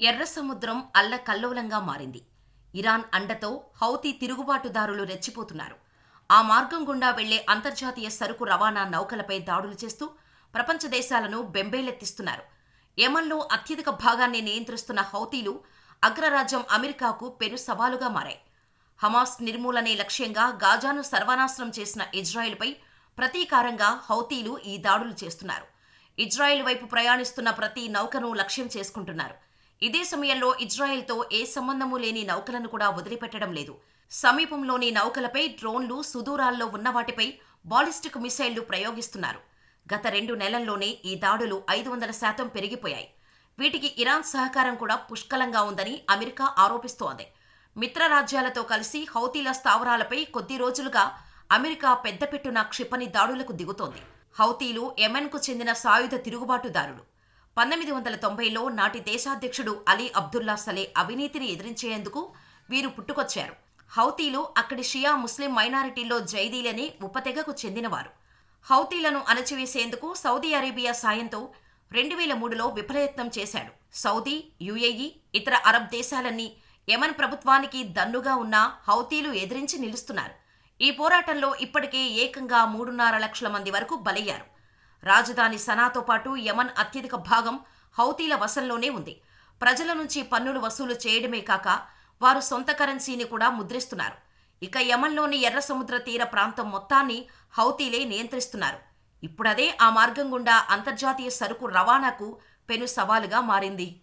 ఎర్ర సముద్రం అల్లకల్లోలంగా మారింది. ఇరాన్ అండతో హౌతీ తిరుగుబాటుదారులు రెచ్చిపోతున్నారు. ఆ మార్గం గుండా వెళ్ళే అంతర్జాతీయ సరుకు రవాణా నౌకలపై దాడులు చేస్తూ ప్రపంచ దేశాలను బెంబేలెత్తిస్తున్నారు. యమన్లో అత్యధిక భాగాన్ని నియంత్రిస్తున్న హౌతీలు అగ్రరాజ్యం అమెరికాకు పెను సవాలుగా మారాయి. హమాస్ నిర్మూలనే లక్ష్యంగా గాజాను సర్వనాశనం చేసిన ఇజ్రాయెల్పై ప్రతీకారంగా హౌతీలు ఈ దాడులు చేస్తున్నారు. ఇజ్రాయెల్ వైపు ప్రయాణిస్తున్న ప్రతి నౌకను లక్ష్యం చేసుకుంటున్నారు. ఇదే సమయంలో ఇజ్రాయెల్తో ఏ సంబంధము లేని నౌకలను కూడా వదిలిపెట్టడం లేదు. సమీపంలోని నౌకలపై డ్రోన్లు సుదూరాల్లో ఉన్న వాటిపై బాలిస్టిక్ మిసైళ్ళు ప్రయోగిస్తున్నారు. గత రెండు నెలల్లోనే ఈ దాడులు ఐదు వందల శాతం పెరిగిపోయాయి. వీటికి ఇరాన్ సహకారం కూడా పుష్కలంగా ఉందని అమెరికా ఆరోపిస్తోంది. మిత్రరాజ్యాలతో కలిసి హౌతీల స్థావరాలపై కొద్ది రోజులుగా అమెరికా పెద్దపెట్టున క్షిపణి దాడులకు దిగుతోంది. హౌతీలు యెమెన్కు చెందిన సాయుధ తిరుగుబాటుదారులు. పంతొమ్మిది వందల తొంభైలో నాటి దేశాధ్యక్షుడు అలీ అబ్దుల్లా సలే అవినీతిని ఎదిరించేందుకు వీరు పుట్టుకొచ్చారు. హౌతీలు అక్కడి షియా ముస్లిం మైనారిటీల్లో జైదీలని ఉపతెగకు చెందినవారు. హౌతీలను అణచివేసేందుకు సౌదీ అరేబియా సాయంతో రెండు వేల మూడులో విఫలయత్నం చేశాడు. సౌదీ యుఏఈ ఇతర అరబ్ దేశాలన్నీ యమన్ ప్రభుత్వానికి దన్నుగా ఉన్న హౌతీలు ఎదిరించి నిలుస్తున్నారు. ఈ పోరాటంలో ఇప్పటికే ఏకంగా మూడున్నర లక్షల మంది వరకు బలయ్యారు. రాజధాని సనాతో పాటు యమన్ అత్యధిక భాగం హౌతీల వశంలోనే ఉంది. ప్రజల నుంచి పన్నులు వసూలు చేయడమే కాక వారు సొంత కరెన్సీని కూడా ముద్రిస్తున్నారు. ఇక యమన్లోని ఎర్ర సముద్ర తీర ప్రాంతం మొత్తాన్ని హౌతీలే నియంత్రిస్తున్నారు. ఇప్పుడదే ఆ మార్గం గుండా అంతర్జాతీయ సరుకు రవాణాకు పెను సవాలుగా మారింది.